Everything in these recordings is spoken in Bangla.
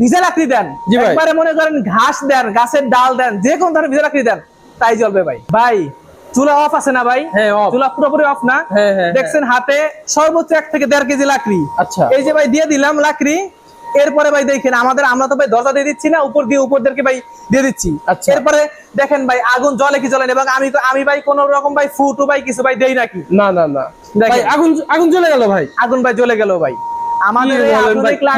ভিজা লাকড়ি দেন। একবারে মনে করেন ঘাস দেন গাছের ডাল দেন যে কোন ধরনের ভিজা লাকড়ি দেন তাই চলবে ভাই। ভাই চুলা অফ আছে না ভাই? হ্যাঁ, চুলা পুরোপুরি অফ না? হ্যাঁ, হ্যাঁ, দেখছেন হাতে সর্বোচ্চ এক থেকে দেড় কেজি লাকড়ি। আচ্ছা। এই যে ভাই দিয়ে দিলাম লাকড়ি এরপরে ভাই দেখেন আমাদের আমরা তো ভাই দরজা দিয়ে দিচ্ছি না উপর দিয়ে উপরদেরকে ভাই দিয়ে দিচ্ছি। আচ্ছা। এরপরে দেখেন ভাই আগুন জলে কি জ্বলে না এবং আমি আমি ভাই কোন রকম ভাই ফুট ভাই কিছু ভাই দেই নাকি? না না না। আগুন আগুন জ্বলে গেল ভাই। আগুন ভাই জ্বলে গেল ভাই। আমাদের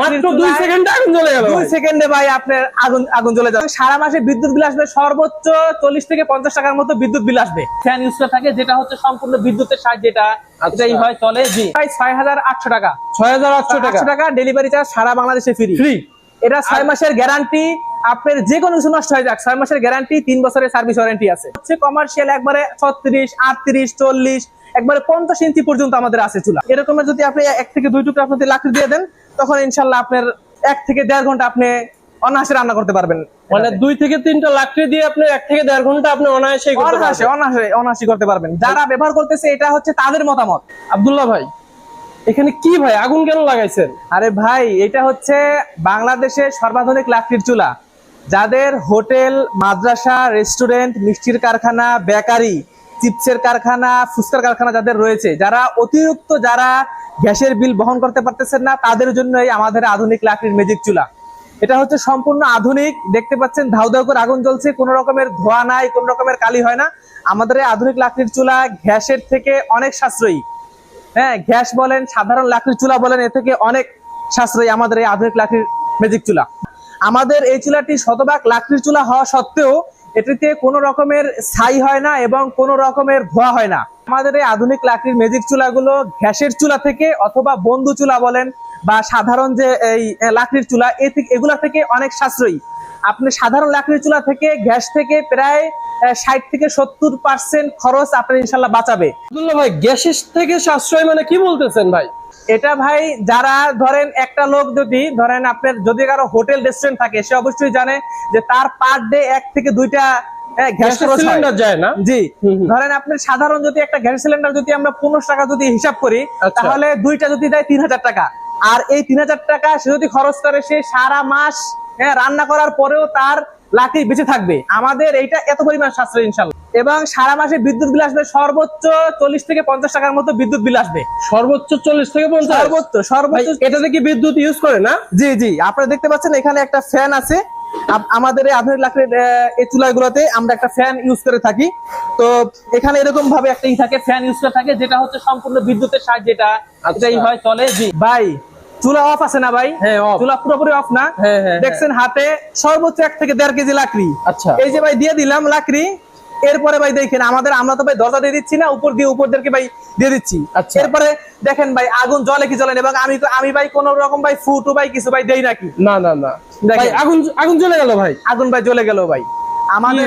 মাত্র সেকেন্ডে আগুন জ্বলে গেল দুই সেকেন্ডে ভাই আপনার আগুন আগুন জ্বলে যাবে। সারা মাসে বিদ্যুৎ বিল আসবে সর্বোচ্চ চল্লিশ থেকে পঞ্চাশ টাকার মতো বিদ্যুৎ বিল আসবে। ফ্যান ইউজ করে থাকে যেটা হচ্ছে সম্পূর্ণ বিদ্যুতের সাহায্যে এটা আচ্ছা। এটাই হয় চলে জি। প্রায় ছয় হাজার আটশো টাকা। ছয় হাজার আটশো টাকা আটশো টাকা। ডেলিভারি চার্জ সারা বাংলাদেশে ফ্রি ফ্রি এটা ছয় মাসের গ্যারান্টি আপনার যে কোনো কিছু নষ্ট হয়ে যাক ছয় মাসের গ্যারান্টি তিন বছরের সার্ভিস ওয়ারেন্টি আছে। হচ্ছে কমার্শিয়াল একবারে ছত্রিশ আটত্রিশ চল্লিশ একবারে পঞ্চাশ ইঞ্চি পর্যন্ত আমাদের আছে চুলা। এরকমের যদি আপনি এক থেকে দুই টুকরা আপনাদের লাকড়ি দিয়ে দেন তখন ইনশাল্লাহ আপনার এক থেকে দেড় ঘণ্টা আপনি অনায়াসে রান্না করতে পারবেন। মানে দুই থেকে তিনটা লাকড়ি দিয়ে আপনি এক থেকে দেড় ঘণ্টা আপনি অনায়াসে অনায়াসে অনায়াসে অনায়াসে করতে পারবেন। যারা ব্যবহার করতেছে এটা হচ্ছে তাদের মতামত। আব্দুল্লাহ ভাই এখানে কি ভাই আগুন কেন লাগাইছেন? আরে ভাই এটা হচ্ছে বাংলাদেশের সর্বাধুনিক লাকড়ির চুলা। যাদের হোটেল মাদ্রাসা রেস্টুরেন্ট মিষ্টির কারখানা বেকারি চিপসের কারখানা, ফুচকার কারখানা যাদের রয়েছে, যারা অতিরিক্ত যারা গ্যাসের বিল বহন করতে পারতেছেন না, তাদের জন্যই আমাদের আধুনিক লাকড়ির ম্যাজিক চুলা। এটা হচ্ছে সম্পূর্ণ আধুনিক, দেখতে পাচ্ছেন ধাউ ধাউ করে আগুন জ্বলছে, কোনো রকমের ধোয়া নাই, কোনো রকমের কালি হয় না। আমাদের এই আধুনিক লাকড়ির চুলা গ্যাসের থেকে অনেক সাশ্রয়ী। হ্যাঁ গ্যাস বলেন, সাধারণ লাকড়ির চুলা বলেন এ থেকে অনেক সাশ্রয়ী আমাদের এই আধুনিক লাকড়ির ম্যাজিক চুলা। আমাদের এই চুলাটি শতভাগ লাকড়ির চুলা হওয়া সত্ত্বেও এটিতে কোনো রকমের ছাই হয় না এবং কোনো রকমের ধোয়া হয় না। আমাদের এই আধুনিক লাকড়ির ম্যাজিক চুলাগুলো গ্যাসের চুলা থেকে অথবা বন্ধু চুলা বলেন বা সাধারণ যে এই লাকড়ির চুলা এগুলা থেকে অনেক সাশ্রয়ী। আপনি সাধারণ লাকড়ির চুলা থেকে গ্যাস থেকে প্রায় ষাট থেকে সত্তর পার্সেন্ট খরচ আপনার ইনশাল্লাহ বাঁচাবে আব্দুল্লাহ ভাই গ্যাসের থেকে সাশ্রয় মানে কি বলতেছেন ভাই এটা ভাই যারা ধরেন একটা লোক যদি ধরেন আপনার যদি কারও হোটেল রেস্টুরেন্ট থাকে সে অবশ্যই জানে যে তার পার ডে এক থেকে দুইটা গ্যাস গ্যাসের খরচ। সিলিন্ডার যায় না জি হুম হুম। ধরেন আপনার সাধারণ যদি একটা গ্যাস সিলিন্ডার যদি আমরা পনেরোশো টাকা যদি হিসাব করি। তাহলে দুইটা যদি দেয় তিন হাজার টাকা আর এই তিন হাজার টাকা সে যদি খরচ করে সে সারা মাস হ্যাঁ, রান্না করার পরেও তার লাকড়ি বেঁচে থাকবে। আমাদের এইটা এত পরিমাণ সাশ্রয় ইনশাল্লাহ এবং সারা মাসে বিদ্যুৎ বিল আসবে সর্বোচ্চ চল্লিশ থেকে পঞ্চাশ টাকার মতো বিদ্যুৎ বিল আসবে। সর্বোচ্চ চল্লিশ থেকে পঞ্চাশ? সর্বোচ্চ সর্বোচ্চ এটাতে কি বিদ্যুৎ ইউজ করে না? জি জি। আপনারা দেখতে পাচ্ছেন এখানে একটা ফ্যান আছে। আমাদের এই আধুনিক লাকড়ির এই চুলাগুলোতে আমরা একটা ফ্যান ইউজ করে থাকি। তো এখানে এরকম ভাবে একটা ই থাকে ফ্যান ইউজ করে থাকে যেটা হচ্ছে সম্পূর্ণ বিদ্যুতের সাহায্যে এটা আচ্ছা। এটাই হয় চলে। জি। ভাই চুলা অফ আছে না ভাই? হ্যাঁ, চুলা পুরোপুরি অফ না? হ্যাঁ, হ্যাঁ, দেখছেন হাতে সর্বোচ্চ এক থেকে দেড় কেজি লাকড়ি। আচ্ছা। এই যে ভাই দিয়ে দিলাম লাকড়ি এরপরে ভাই দেখেন আমাদের আমরা তো ভাই দরজা দিয়ে দিচ্ছি না উপর দিয়ে উপরদেরকে ভাই দিয়ে দিচ্ছি। আচ্ছা। এরপরে দেখেন ভাই আগুন জলে কি জ্বলে না এবং আমি আমি ভাই কোন রকম ভাই ফুট ভাই কিছু ভাই দেই নাকি? না না না। আগুন আগুন জ্বলে গেল ভাই। আগুন ভাই জ্বলে গেল ভাই। আমাদের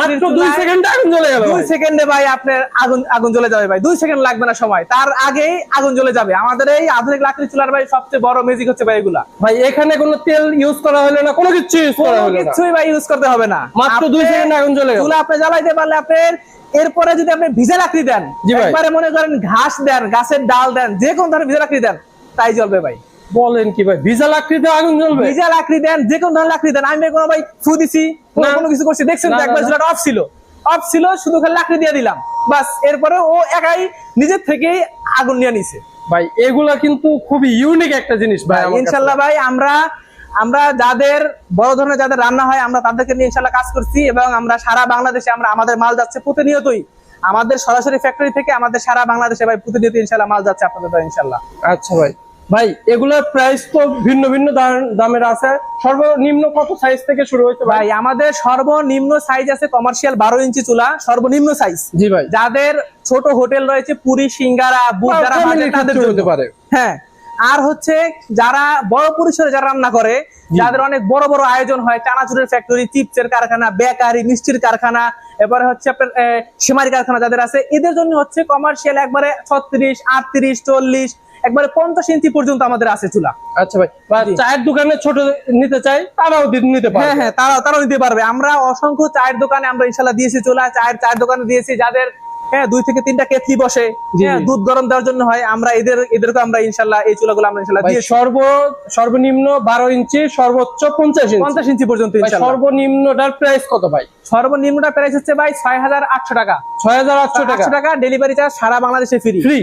মাত্র দুই চুলায় সেকেন্ডে আগুন জ্বলে গেল দুই ভাই। সেকেন্ডে ভাই আপনার আগুন আগুন জ্বলে যাবে ভাই। দুই সেকেন্ড লাগবে না সময়। তার আগেই আগুন জ্বলে যাবে। আমাদের এই আধুনিক লাকড়ির চুলার ভাই সবচেয়ে বড় ম্যাজিক হচ্ছে ভাই এগুলা। ভাই এখানে কোনো তেল ইউজ করা হলো না কোনো কিছু ইউজ করা হলো না। কিছুই ভাই ইউজ করতে হবে না। মাত্র দুই আপনি সেকেন্ডে আগুন জ্বলে গেল। চুলা আপনি জ্বালাইতে পারলে আপনার এরপরে যদি আপনি ভিজে লাকড়ি দেন। একবারে মনে করেন ঘাস দেন গাছের ডাল দেন যে কোন ধরনের ভিজে লাকড়ি দেন তাই জ্বলবে ভাই। বলেন কি ভাই ভিজা লাকড়িতে আগুন জ্বলবে? ভিজা লাকড়ি দেন যে কোন ধরনের লাকড়ি দেন। আমি কোনো ভাই ফু দিছি কোনো কিছু করছি দেখছেন তো একবার। চুলাটা অফ ছিল। অফ ছিল শুধু খালি লাকড়ি দিয়ে দিলাম। বাস এরপরে ও একাই নিজের থেকেই আগুন নিয়ে নিছে। ভাই এগুলা কিন্তু খুবই ইউনিক একটা জিনিস ভাই ইনশাল্লাহ ভাই আমরা আমরা যাদের বড় ধরনের যাদের রান্না হয় আমরা তাদেরকে নিয়ে ইনশাল্লাহ কাজ করছি এবং আমরা সারা বাংলাদেশে আমরা আমাদের মাল যাচ্ছে প্রতিনিয়তই। আমাদের সরাসরি ফ্যাক্টরি থেকে আমাদের সারা বাংলাদেশে ভাই প্রতিনিয়ত ইনশাল্লাহ মাল যাচ্ছে আপনাদের ইনশাল্লাহ আচ্ছা ভাই। ভাই এগুলার প্রাইস তো ভিন্ন ভিন্ন দামের আছে। সর্বনিম্ন কত সাইজ থেকে শুরু হইতে ভাই ভাই আমাদের সর্বনিম্ন সাইজ আছে কমার্শিয়াল বারো ইঞ্চি চুলা সর্বনিম্ন সাইজ জি ভাই। যাদের ছোট হোটেল রয়েছে পুরি সিঙ্গারা বুট যারা তাদের হতে পারে। হ্যাঁ। আর হচ্ছে যারা বড় পরিসরে যারা রান্না করে যাদের অনেক বড় বড় আয়োজন হয় চানাচুরের ফ্যাক্টরি চিপসের কারখানা বেকারি মিষ্টির কারখানা এবারে হচ্ছে আপনার সেমারি কারখানা যাদের আছে এদের জন্য হচ্ছে কমার্শিয়াল একবারে ছত্রিশ আটত্রিশ চল্লিশ একবারে পঞ্চাশ ইঞ্চি পর্যন্ত আমাদের আছে চুলা। আচ্ছা ভাই বা চায়ের দোকানে ছোট নিতে চাই তারাও নিতে পারে হ্যাঁ হ্যাঁ তারা তারাও নিতে পারবে। আমরা অসংখ্য চায়ের দোকানে আমরা ইনশাল্লাহ দিয়েছি চুলা চায়ের চায়ের দোকানে দিয়েছি যাদের হ্যাঁ দুই থেকে তিনটা কেটলি বসে হ্যাঁ। দুধ গরম দেওয়ার জন্য হয় আমরা এদের এদেরকে আমরা ইনশাল্লাহ এই চুলাগুলো আমরা ইনশাল্লাহ দিয়ে সর্ব সর্বনিম্ন বারো ইঞ্চি সর্বোচ্চ পঞ্চাশ ইঞ্চি। পঞ্চাশ ইঞ্চি পর্যন্ত সর্বনিম্নটার প্রাইস কত ভাই? সর্বনিম্নটা প্রাইস হচ্ছে ভাই ছয় হাজার আটশো টাকা। ছয় হাজার আটশো টাকা। ডেলিভারি চার্জ সারা বাংলাদেশে ফ্রি ফ্রি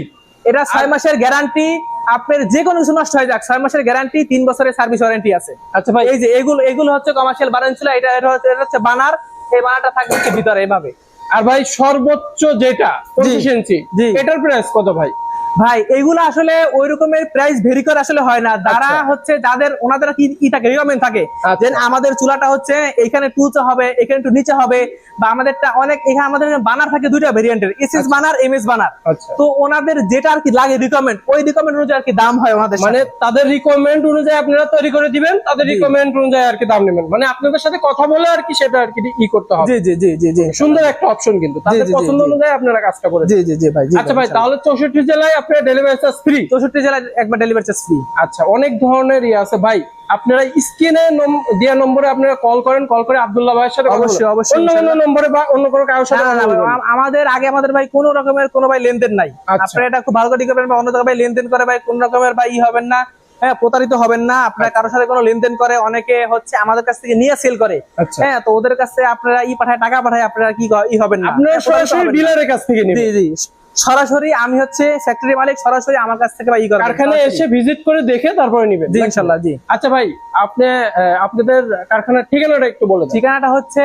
এটা ছয় মাসের গ্যারান্টি আপনার যে কোনো কিছু নষ্ট হয়ে যাক ছয় মাসের গ্যারান্টি তিন বছরের সার্ভিস ওয়ারেন্টি আছে। আচ্ছা ভাই। এই যে এগুলো এগুলো হচ্ছে কমার্শিয়াল বানান ছিল এটা এটা হচ্ছে বানার এই বানাটা থাকবে ভিতরে এভাবে। আর ভাই সর্বোচ্চ যেটা পঁচিশ ইঞ্চি এটার প্রাইস কত ভাই? ভাই এগুলো আসলে ওই রকমের প্রাইস ভেরি করে আসলে হয় না। যারা আচ্ছা। হচ্ছে যাদের ওনাদের কি ই থাকে রিকমেন্ড থাকে? আচ্ছা। যে আমাদের চুলাটা হচ্ছে এখানে উঁচু হবে এখানে একটু নিচে হবে বা আমাদেরটা অনেক এখানে আমাদের বানার থাকে দুইটা ভেরিয়েন্টের এসএস বানার এমএস বানার আচ্ছা। তো ওনাদের যেটা আর কি লাগে রিকমেন্ড ওই রিকমেন্ড অনুযায়ী আর কি দাম হয় ওনাদের মানে তাদের রিকমেন্ড অনুযায়ী আপনারা তৈরি করে দিবেন তাদের রিকমেন্ড অনুযায়ী আর কি দাম নেবেন। মানে আপনাদের সাথে কথা বলে আর কি সেটা আর কি ই করতে হবে। জি জি জি জি জি। সুন্দর একটা অপশন কিন্তু তাদের পছন্দ অনুযায়ী আপনারা কাজটা করে জি জি জি ভাই আচ্ছা ভাই তাহলে চৌষট্টি জেলায় আপনার ডেলিভারি চার্জ ফ্রি চৌষট্টি জেলায় একবার ডেলিভারি চার্জ ফ্রি আচ্ছা অনেক ধরনের ইয়ে আছে। ভাই আপনারা স্ক্রিনে দেওয়া নম্বরে আপনারা কল করেন কল করে আব্দুল্লাহ ভাইয়ের সাথে অবশ্যই, অবশ্যই, অন্য কোনো নম্বরে বা অন্য কোনো কারোর সাথে আমাদের আগে আমাদের ভাই কোনো রকমের কোনো ভাই লেনদেন নাই। আচ্ছা। আপনারা এটা খুব ভালো করে করবেন বা অন্য ভাই লেনদেন করে ভাই কোন রকমের ভাই ই হবেন না হ্যাঁ প্রতারিত হবেন না। আপনার কারোর সাথে কোনো লেনদেন করে অনেকে হচ্ছে আমাদের কাছ থেকে নিয়ে সেল করে। আচ্ছা। হ্যাঁ তো ওদের কাছে আপনারা ই পাঠায় টাকা পাঠায় আপনারা কি ই হবেন না। আপনারা হ্যাঁ, সরাসরি ডিলারের কাছ থেকে জি জি। সরাসরি আমি হচ্ছে ফ্যাক্টরি মালিক সরাসরি আমার কাছ থেকে ভাই ই কারখানায় এসে ভিজিট করে দেখে তারপরে নেবেন। জি ইনশাল্লাহ জি। আচ্ছা ভাই আপনি আপনাদের কারখানার ঠিকানাটা একটু বলে ঠিকানাটা হচ্ছে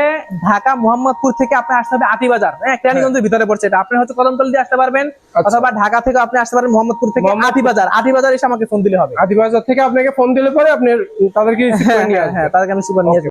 ঢাকা মোহাম্মদপুর থেকে আপনি আসতে হবে আটি বাজার হ্যাঁ। কেরানীগঞ্জের ভিতরে পড়ছে এটা। আপনি হচ্ছে কদমতল দিয়ে আসতে পারবেন আচ্ছা। অথবা ঢাকা থেকে আপনি আসতে পারেন মোহাম্মদপুর থেকে। আটি বাজার আটি বাজার এসে আমাকে ফোন দিলে হবে। আদিবাজার থেকে আপনাকে ফোন দিলে পরে আপনি তাদেরকে হ্যাঁ হ্যাঁ হ্যাঁ তাদেরকে আমি সুপার নিয়ে।